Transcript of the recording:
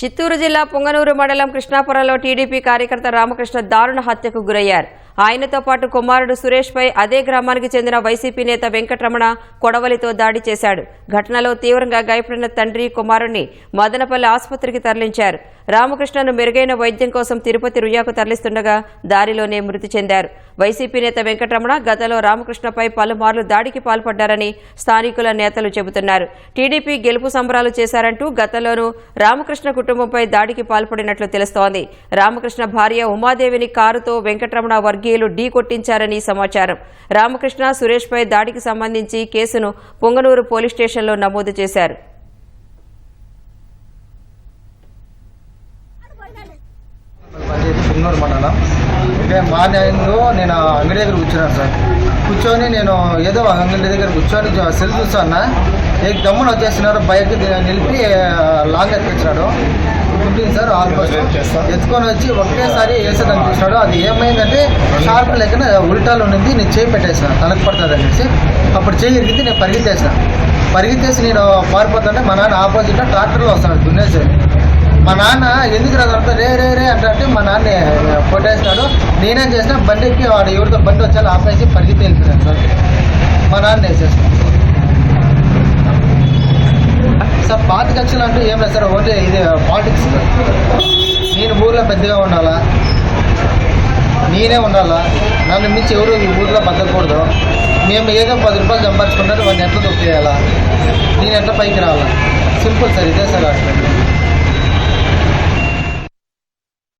చిత్తూరు జిల్లా పొంగనూరు మండలం కృష్ణాపురంలో టీడీపీ కార్యకర్త రామకృష్ణ దారుణ హత్యకు గురయ్యారు. ఆయనతో పాటు కుమారుడు సురేష్ పై అదే గ్రామానికి చెందిన వైసీపీ నేత వెంకటరమణ కొడవలితో దాడి చేశాడు. ఘటనలో తీవ్రంగా గాయపడిన తండ్రి కుమారుణ్ణి మదనపల్లి ఆసుపత్రికి తరలించారు. రామకృష్ణను మెరుగైన వైద్యం కోసం తిరుపతి రుయాకు తరలిస్తుండగా దారిలోనే మృతి చెందారు. వైసీపీ నేత వెంకటరమణ గతంలో రామకృష్ణపై పలుమార్లు దాడికి పాల్పడ్డారని స్థానికుల నేతలు చెబుతున్నారు. టీడీపీ గెలుపు సంబరాలు చేశారంటూ గతంలోనూ రామకృష్ణ కుటుంబంపై దాడికి పాల్పడినట్లు తెలుస్తోంది. రామకృష్ణ భార్య ఉమాదేవిని కారుతో వెంకటరమణ వర్గీ రాజకీయులు ఢీ కొట్టించారని సమాచారం. రామకృష్ణ సురేష్పై దాడికి సంబంధించి కేసును పొంగనూరు పోలీస్ స్టేషన్లో నమోదు చేశారు. మా నేను అంగడి దగ్గర కూర్చున్నాను సార్. కూర్చొని నేను ఏదో అంగడి దగ్గర కూర్చొని సెల్ చూస్తాను ఏ దమ్మున వచ్చేసినారు బైక్ నిలిపి లాంగ్ ఎత్తిచ్చినాడు ఉంటుంది సార్ ఆల్మోస్ట్ ఎత్తుకొని వచ్చి ఒకేసారి వేసేదాన్ని చూసినాడు అది ఏమైందంటే షార్ప్ లెక్కన ఉల్టాలు ఉన్నది నేను చేయి పెట్టేసిన తనకు పడుతుంది అనేసి. అప్పుడు చేయి ఇరిగింది నేను పరిగెత్తేసిన పరిగెత్తేసి నేను పారిపోతుంటే మా నాన్న ఆపోజిట్లో ట్రాక్టర్లో వస్తాడు దున్నేసి మా నాన్న ఎందుకు రాదంతా రే రే రే అంటే మా నాన్న కొట్టేసినాడు నేనేం చేసిన బండి ఎక్కి వాడు ఎవరితో బండి వచ్చాలో ఆపేసి పరిగెత్తి వెళ్ళిపోయాను సార్ మా నాన్న వేసేసాను సార్ పార్టీ కక్షలు అంటూ ఏం లేదు సార్ ఓన్లీ ఇది పాలిటిక్స్ నేను ఊర్లో పెద్దగా ఉండాలా? నేనే ఉండాలా? నన్ను మించి ఎవరు ఈ ఊర్లో బతకూడదు మేము ఏదో పది రూపాయలు సంపాదించుకుంటారు వాడిని ఎట్లా దొరికేయాలా నేను ఎట్లా పైకి రావాలా? సింపుల్ సార్ ఇదే సార్ అసలు.